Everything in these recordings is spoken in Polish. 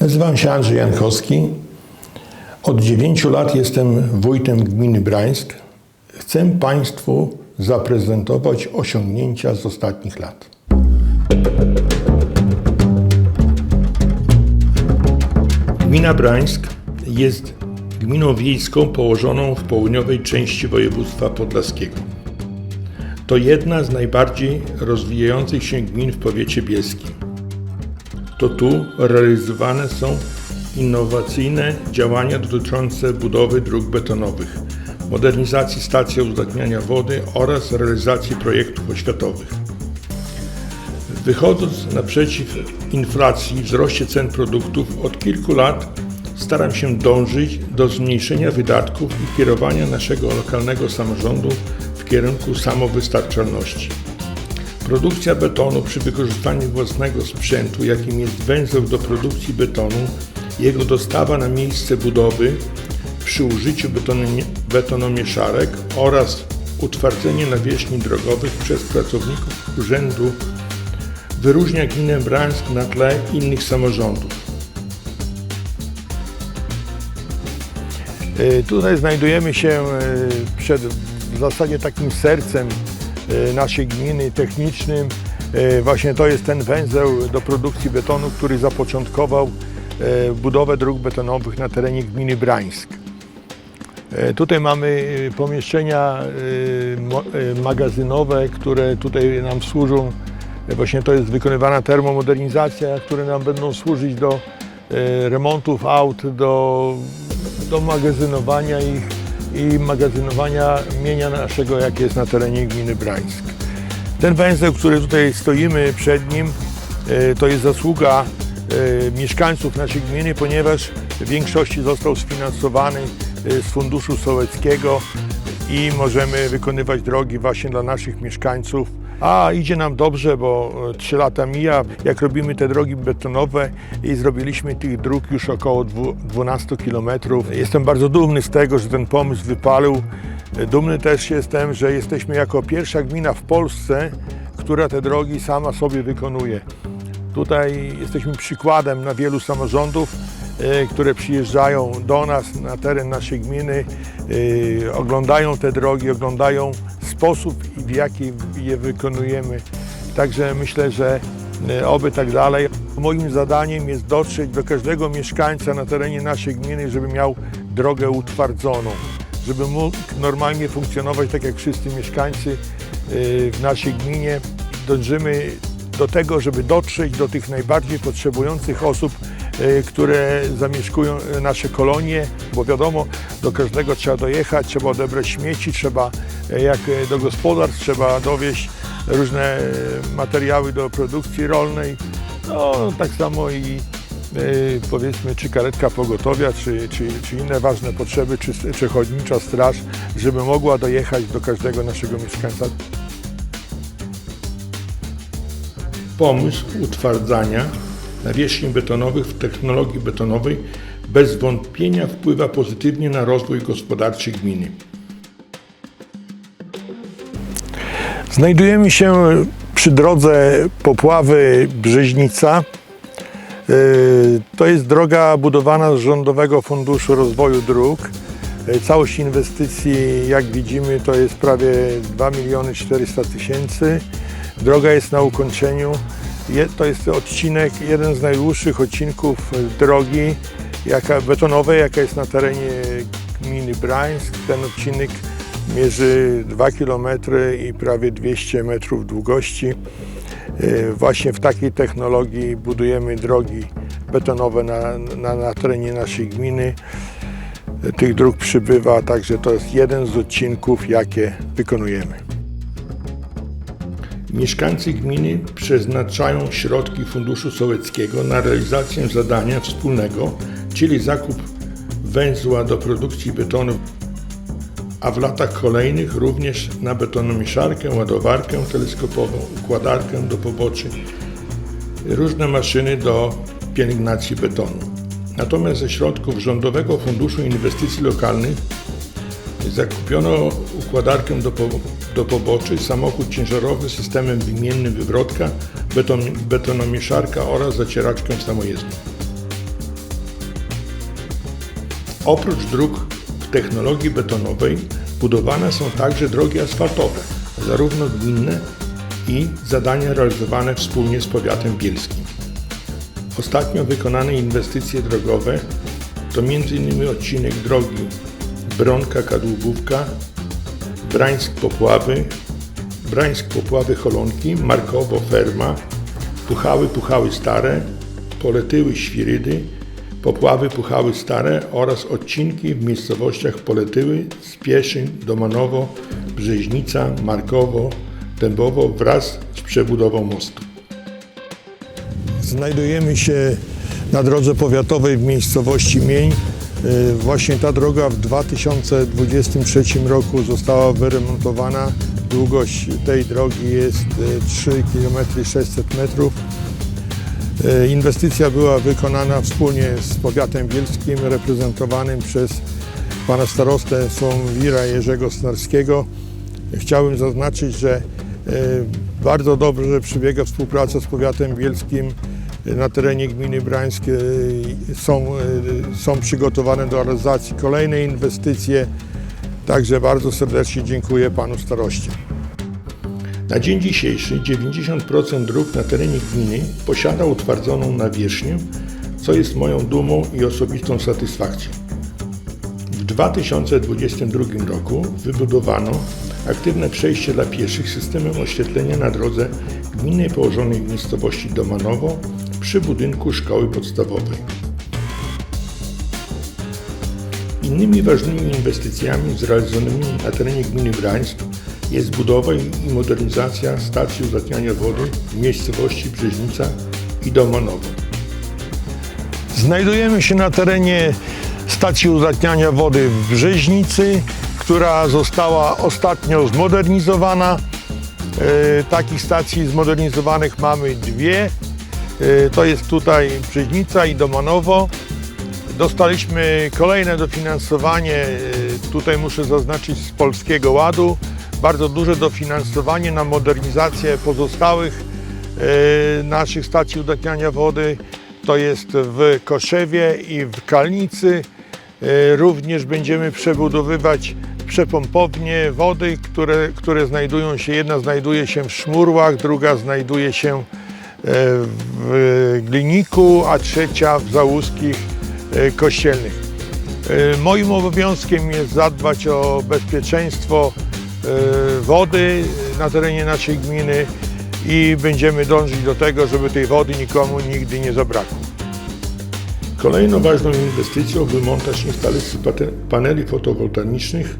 Nazywam się Andrzej Jankowski. Od 9 lat jestem wójtem gminy Brańsk. Chcę Państwu zaprezentować osiągnięcia z ostatnich lat. Gmina Brańsk jest gminą wiejską położoną w południowej części województwa podlaskiego. To jedna z najbardziej rozwijających się gmin w powiecie bielskim to tu realizowane są innowacyjne działania dotyczące budowy dróg betonowych, modernizacji stacji uzdatniania wody oraz realizacji projektów oświatowych. Wychodząc naprzeciw inflacji i wzroście cen produktów, od kilku lat staram się dążyć do zmniejszenia wydatków i kierowania naszego lokalnego samorządu w kierunku samowystarczalności. Produkcja betonu przy wykorzystaniu własnego sprzętu, jakim jest węzeł do produkcji betonu, jego dostawa na miejsce budowy przy użyciu betonomie- betonomieszarek oraz utwardzenie nawierzchni drogowych przez pracowników urzędu wyróżnia gminę Brańsk na tle innych samorządów. E, Tutaj znajdujemy się e, przed w zasadzie takim sercem e, naszej gminy technicznym. Właśnie to jest ten węzeł do produkcji betonu, który zapoczątkował budowę dróg betonowych na terenie gminy Brańsk. Tutaj mamy pomieszczenia magazynowe, które tutaj nam służą. Właśnie to jest wykonywana termomodernizacja, które nam będą służyć do e, remontów aut, do, do magazynowania ich i magazynowania mienia naszego, jakie jest na terenie gminy Brańsk. Ten węzeł, który tutaj stoimy przed nim, e, to jest zasługa e, mieszkańców naszej gminy, ponieważ w większości został sfinansowany z funduszu sołeckiego i możemy wykonywać drogi właśnie dla naszych mieszkańców. A idzie nam dobrze, bo 3 lata mija, jak robimy te drogi betonowe i zrobiliśmy tych dróg już około dwu- 12 km. Jestem bardzo dumny z tego, że ten pomysł wypalił. Dumny też jestem, że jesteśmy jako pierwsza gmina w Polsce, która te drogi sama sobie wykonuje. Tutaj jesteśmy przykładem na wielu samorządów, e, które przyjeżdżają do nas na teren naszej gminy, e, oglądają te drogi, oglądają sposób, w jaki je wykonujemy. Także myślę, że e, oby tak dalej. Moim zadaniem jest dotrzeć do każdego mieszkańca na terenie naszej gminy, żeby miał drogę utwardzoną, żeby mógł normalnie funkcjonować tak jak wszyscy mieszkańcy e, w naszej gminie. Dążymy do tego, żeby dotrzeć do tych najbardziej potrzebujących osób, które zamieszkują e, nasze kolonie, bo wiadomo, do każdego trzeba dojechać, trzeba odebrać śmieci, trzeba e, jak do gospodarstw, trzeba dowieść różne materiały do produkcji rolnej. No, tak samo i powiedzmy, czy karetka pogotowia, czy, czy, czy inne ważne potrzeby, czy, czy chodnicza straż, żeby mogła dojechać do każdego naszego mieszkańca. Pomysł utwardzania nawierzchni betonowych w technologii betonowej bez wątpienia wpływa pozytywnie na rozwój gospodarczy gminy. Znajdujemy się przy drodze Popławy Brzeźnica. Yy, To jest droga budowana z Rządowego Funduszu Rozwoju Dróg. Yy, Całość inwestycji, jak widzimy, to jest prawie 2 miliony 400 tysięcy. Droga jest na ukończeniu. To jest odcinek, jeden z najdłuższych odcinków drogi jaka, betonowej, jaka jest na terenie gminy Brańsk. Ten odcinek mierzy 2 km i prawie 200 metrów długości. E, Właśnie w takiej technologii budujemy drogi betonowe na, na, na terenie naszej gminy. Tych dróg przybywa, także to jest jeden z odcinków, jakie wykonujemy. Mieszkańcy gminy przeznaczają środki Funduszu Sołeckiego na realizację zadania wspólnego, czyli zakup węzła do produkcji betonu, a w latach kolejnych również na betonomieszarkę, ładowarkę teleskopową, układarkę do poboczy, różne maszyny do pielęgnacji betonu. Natomiast ze środków Rządowego Funduszu Inwestycji Lokalnych zakupiono układarkę do, do poboczy, samochód ciężarowy z systemem wymiennym wywrotka, beton, betonomieszarka oraz zacieraczkę samojezdną. Oprócz dróg w technologii betonowej budowane są także drogi asfaltowe, zarówno gminne i zadania realizowane wspólnie z powiatem bielskim. Ostatnio wykonane inwestycje drogowe to m.in. odcinek drogi Bronka-Kadłubówka, Brańsk-Popławy, Brańsk-Popławy-Holonki, Markowo-Ferma, Puchały-Puchały Stare, Poletyły-Świrydy, Popławy-Puchały Stare oraz odcinki w miejscowościach Poletyły, Spieszyn, Domanowo, Brzeźnica, Markowo, Dębowo wraz z przebudową mostu. Znajdujemy się na drodze powiatowej w miejscowości Mień. Y, Właśnie ta droga w 2023 roku została wyremontowana. Długość tej drogi jest y, 3 km 600 metrów. Y, Inwestycja była wykonana wspólnie z powiatem bielskim, reprezentowanym przez pana starostę Sławomira Jerzego Snarskiego. Chciałbym zaznaczyć, że y, bardzo dobrze przebiega współpraca z powiatem bielskim na terenie gminy Brańskie są, są przygotowane do realizacji kolejne inwestycje. Także bardzo serdecznie dziękuję panu staroście. Na dzień dzisiejszy 90% dróg na terenie gminy posiada utwardzoną nawierzchnię, co jest moją dumą i osobistą satysfakcją. W 2022 roku wybudowano aktywne przejście dla pieszych systemem oświetlenia na drodze gminnej położonej w miejscowości Domanowo przy budynku szkoły podstawowej. Innymi ważnymi inwestycjami zrealizowanymi na terenie gminy Brańsk jest budowa i modernizacja stacji uzatniania wody w miejscowości Brzeźnica i Domanowo. Znajdujemy się na terenie stacji uzatniania wody w Brzeźnicy, która została ostatnio zmodernizowana. E, Takich stacji zmodernizowanych mamy dwie. E, To jest tutaj Brzeźnica i Domanowo. Dostaliśmy kolejne dofinansowanie, e, tutaj muszę zaznaczyć z Polskiego Ładu, bardzo duże dofinansowanie na modernizację pozostałych e, naszych stacji udatniania wody. To jest w Koszewie i w Kalnicy. Również będziemy przebudowywać przepompownie wody, które, które znajdują się, jedna znajduje się w Szmurłach, druga znajduje się e, w Gliniku, a trzecia w Załuskich e, Kościelnych. E, Moim obowiązkiem jest zadbać o bezpieczeństwo e, wody na terenie naszej gminy i będziemy dążyć do tego, żeby tej wody nikomu nigdy nie zabrakło. Kolejną ważną inwestycją był montaż instalacji paneli fotowoltaicznych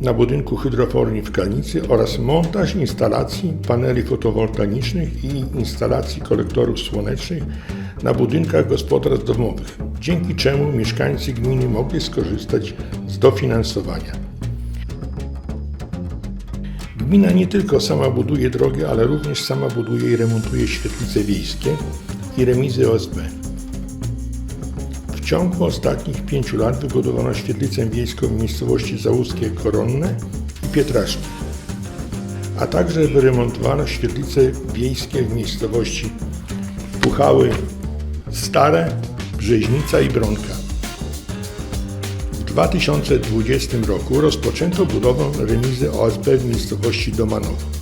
na budynku hydroforni w Kalnicy oraz montaż instalacji paneli fotowoltaicznych i instalacji kolektorów słonecznych na budynkach gospodarstw domowych, dzięki czemu mieszkańcy gminy mogli skorzystać z dofinansowania. Gmina nie tylko sama buduje drogi, ale również sama buduje i remontuje świetlice wiejskie i remizy OSB. Ciągu ostatnich pięciu lat wybudowano świetlicę wiejską w miejscowości Załuskie Koronne i Pietraszki, a także wyremontowano świetlice wiejskie w miejscowości Puchały Stare, Brzeźnica i Bronka. W 2020 roku rozpoczęto budowę remizy OSB w miejscowości Domanowo.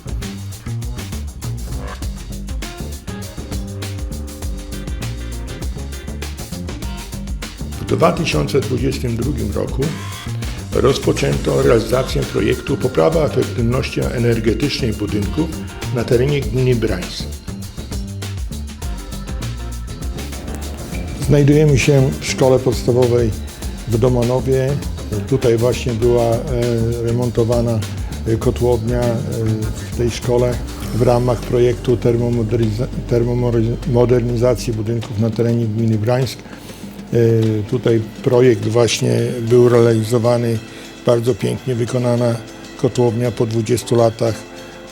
2022 roku rozpoczęto realizację projektu Poprawa efektywności energetycznej budynków na terenie gminy Brańsk. Znajdujemy się w szkole podstawowej w Domanowie. Tutaj właśnie była e, remontowana e, kotłownia e, w tej szkole w ramach projektu termomoderniza- termomodernizacji budynków na terenie gminy Brańsk. E, Tutaj projekt właśnie był realizowany, bardzo pięknie wykonana kotłownia po 20 latach,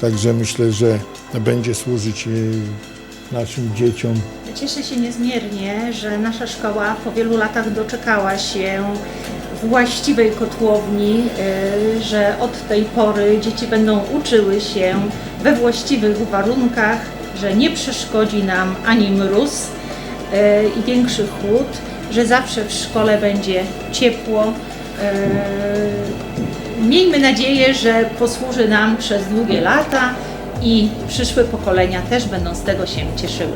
także myślę, że będzie służyć e, naszym dzieciom. Cieszę się niezmiernie, że nasza szkoła po wielu latach doczekała się właściwej kotłowni, y, że od tej pory dzieci będą uczyły się we właściwych warunkach, że nie przeszkodzi nam ani mróz i większy chłód, że zawsze w szkole będzie ciepło. Y, Miejmy nadzieję, że posłuży nam przez długie lata i przyszłe pokolenia też będą z tego się cieszyły.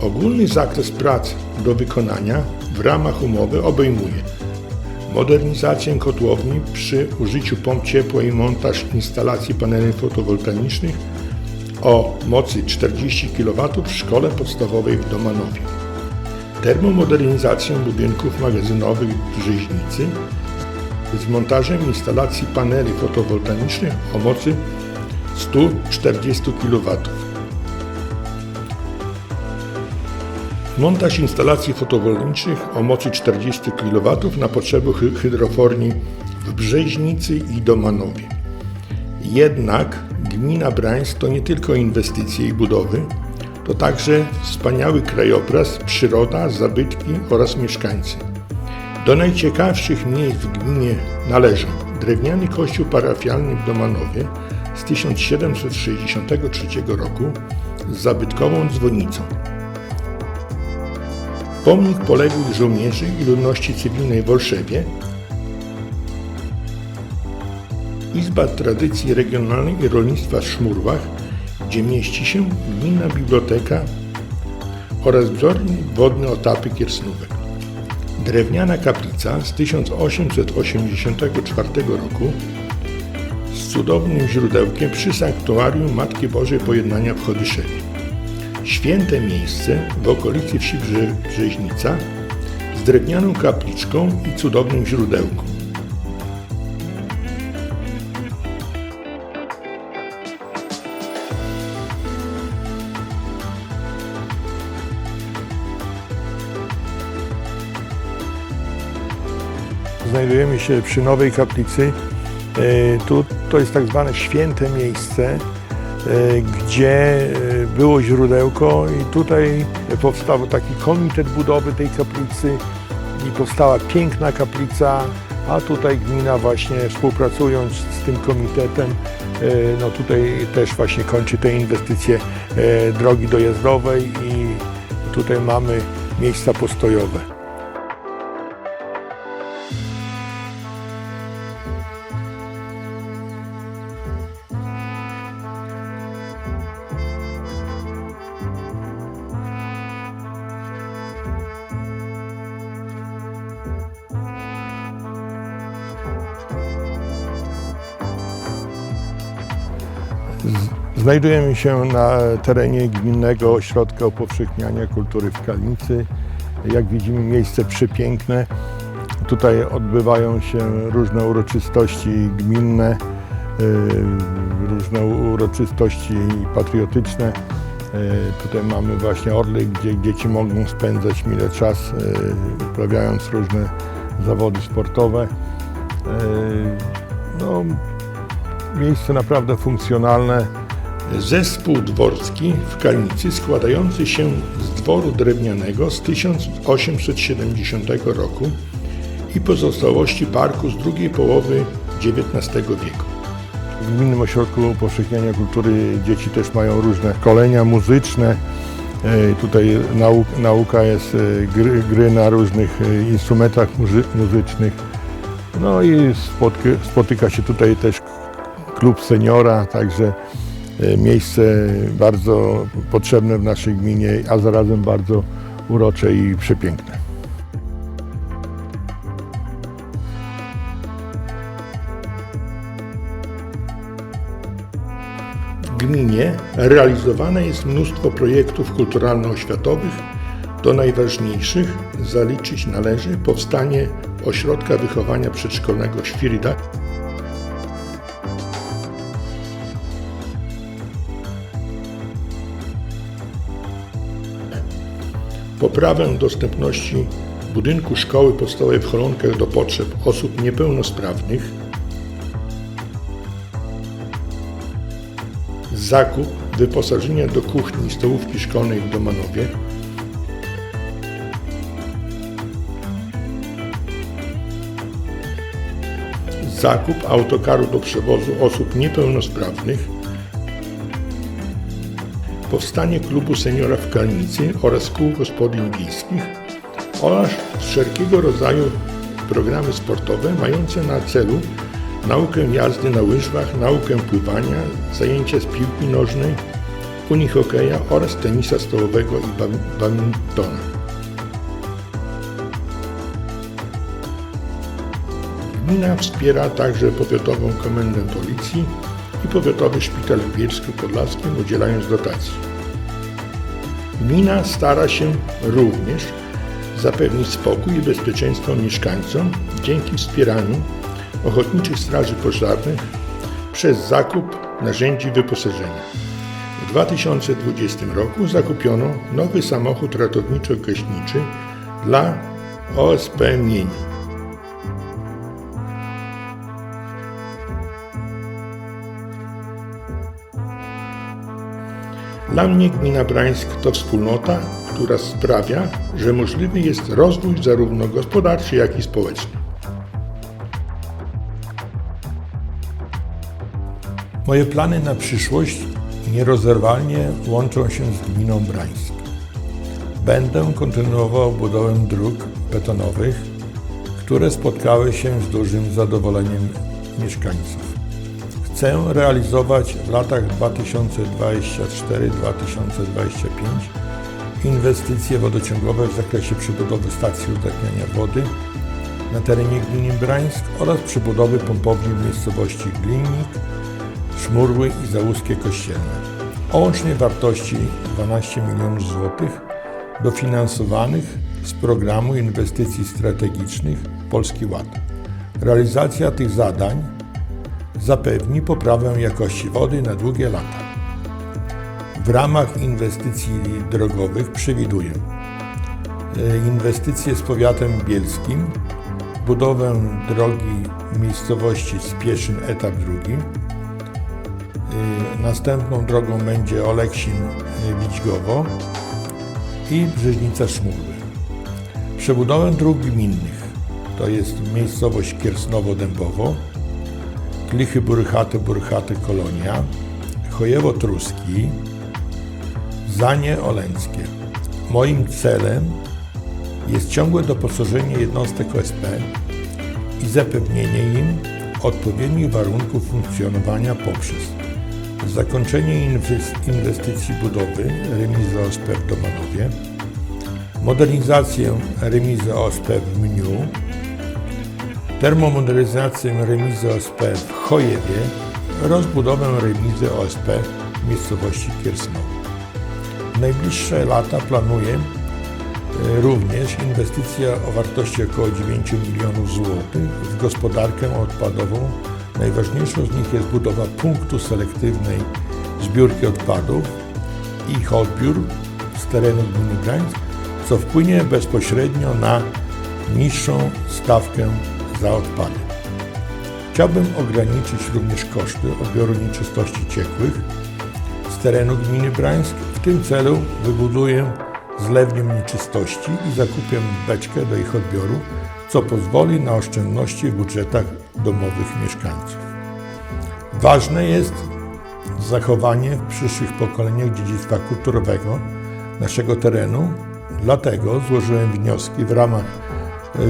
Ogólny zakres prac do wykonania w ramach umowy obejmuje modernizację kotłowni przy użyciu pomp ciepła i montaż instalacji paneli fotowoltaicznych o mocy 40 kW w szkole podstawowej w Domanowie, termomodernizację budynków magazynowych w Brzeźnicy z montażem instalacji paneli fotowoltaicznych o mocy 140 kW. Montaż instalacji fotowoltaicznych o mocy 40 kW na potrzeby hy- hydroforni w Brzeźnicy i Domanowie. Jednak gmina Brańsk to nie tylko inwestycje i budowy, to także wspaniały krajobraz, przyroda, zabytki oraz mieszkańcy. Do najciekawszych miejsc w gminie należą drewniany kościół parafialny w Domanowie z 1763 roku z zabytkową dzwonnicą. Pomnik poległych żołnierzy i ludności cywilnej w Olszewie, Izba Tradycji Regionalnej i Rolnictwa w Szmurwach, gdzie mieści się gminna biblioteka oraz zbiornik wodny Otapy Kiersnówek. Drewniana kaplica z 1884 roku z cudownym źródełkiem przy sanktuarium Matki Bożej Pojednania w Chodyszewie święte miejsce w okolicy wsi Brze- Brzeźnica z drewnianą kapliczką i cudownym źródełką. Znajdujemy się przy Nowej Kaplicy. E, Tu to jest tak zwane święte miejsce, e, gdzie e, było źródełko i tutaj powstał taki komitet budowy tej kaplicy i powstała piękna kaplica, a tutaj gmina właśnie współpracując z tym komitetem, no tutaj też właśnie kończy te inwestycje drogi dojazdowej i tutaj mamy miejsca postojowe. Znajdujemy się na terenie Gminnego Ośrodka Upowszechniania Kultury w Kalnicy. Jak widzimy miejsce przepiękne. Tutaj odbywają się różne uroczystości gminne, yy, różne uroczystości patriotyczne. Yy, Tutaj mamy właśnie Orlik, gdzie dzieci mogą spędzać mile czas, uprawiając różne zawody sportowe. No, miejsce naprawdę funkcjonalne. Zespół dworski w Kalnicy składający się z dworu drewnianego z 1870 roku i pozostałości parku z drugiej połowy XIX wieku. W Gminnym Ośrodku Upowszechniania Kultury dzieci też mają różne szkolenia muzyczne. E, Tutaj nau, nauka jest e, gry, gry na różnych e, instrumentach muzy, muzycznych. No i spotyka się tutaj też klub seniora, także e, miejsce bardzo potrzebne w naszej gminie, a zarazem bardzo urocze i przepiękne. W gminie realizowane jest mnóstwo projektów kulturalno-oświatowych. Do najważniejszych zaliczyć należy powstanie Ośrodka Wychowania Przedszkolnego Świrida poprawę dostępności budynku szkoły podstawowej w Cholonkach do potrzeb osób niepełnosprawnych, zakup wyposażenie do kuchni i stołówki szkolnej w Domanowie, zakup autokaru do przewozu osób niepełnosprawnych, powstanie klubu seniora w Kalnicy oraz kół gospodyń wiejskich oraz wszelkiego rodzaju programy sportowe mające na celu naukę jazdy na łyżwach, naukę pływania, zajęcia z piłki nożnej, unihokeja oraz tenisa stołowego i badmintona. Gmina wspiera także Powiatową Komendę Policji i Powiatowy Szpital w Bielsku Podlaskim udzielając dotacji. Gmina stara się również zapewnić spokój i bezpieczeństwo mieszkańcom dzięki wspieraniu ochotniczych straży pożarnych przez zakup narzędzi wyposażenia. W 2020 roku zakupiono nowy samochód ratowniczo-gaśniczy dla OSP Mień. Dla mnie gmina Brańsk to wspólnota, która sprawia, że możliwy jest rozwój zarówno gospodarczy, jak i społeczny. Moje plany na przyszłość nierozerwalnie łączą się z gminą Brańsk. Będę kontynuował budowę dróg betonowych, które spotkały się z dużym zadowoleniem mieszkańców. Chcę realizować w latach 2024-2025 inwestycje wodociągowe w zakresie przebudowy stacji uzdatniania wody na terenie gminy Brańsk oraz przebudowy pompowni w miejscowości Glinnik, Szmurły i Załuskie Kościelne o łącznej wartości 12 milionów złotych dofinansowanych z programu inwestycji strategicznych Polski Ład. Realizacja tych zadań zapewni poprawę jakości wody na długie lata. W ramach inwestycji drogowych przewiduję e, inwestycje z powiatem bielskim, budowę drogi w miejscowości Spieszyn etap drugi. E, Następną drogą będzie Oleksin e, i Brzeźnica Szmurły. Przebudowę dróg gminnych to jest miejscowość Kiersnowo-Dębowo, Klichy Burchaty, Burchaty Kolonia, Chojewo Truski, Zanie Oleńskie. Moim celem jest ciągłe doposażenie jednostek OSP i zapewnienie im odpowiednich warunków funkcjonowania poprzez zakończenie inwes- inwestycji budowy remizy OSP w Domanowie, modernizację remizy OSP w Mniu, termomodernizację remizy OSP w Chojewie, rozbudowę remizy OSP w miejscowości Kiersnowo. Najbliższe lata planuję e, również inwestycje o wartości około 9 milionów złotych w gospodarkę odpadową. Najważniejszą z nich jest budowa punktu selektywnej zbiórki odpadów i ich odbiór z terenu gminy Gdańsk, co wpłynie bezpośrednio na niższą stawkę za odpady. Chciałbym ograniczyć również koszty odbioru nieczystości ciekłych z terenu gminy Brańsk. W tym celu wybuduję zlewnię nieczystości i zakupię beczkę do ich odbioru, co pozwoli na oszczędności w budżetach domowych mieszkańców. Ważne jest zachowanie w przyszłych pokoleniach dziedzictwa kulturowego naszego terenu, dlatego złożyłem wnioski w ramach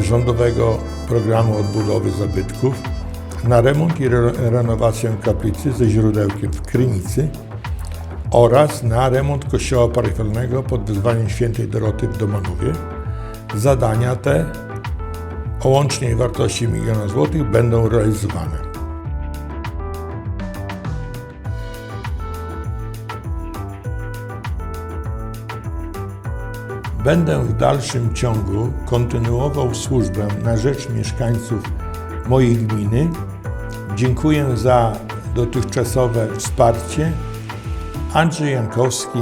rządowego programu odbudowy zabytków na remont i re- renowację kaplicy ze źródełkiem w Krynicy oraz na remont kościoła parafialnego pod wezwaniem świętej Doroty w Domanowie. Zadania te o łącznej wartości miliona złotych będą realizowane. Będę w dalszym ciągu kontynuował służbę na rzecz mieszkańców mojej gminy. Dziękuję za dotychczasowe wsparcie. Andrzej Jankowski,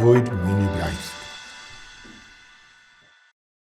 wójt gminy Gdańsk.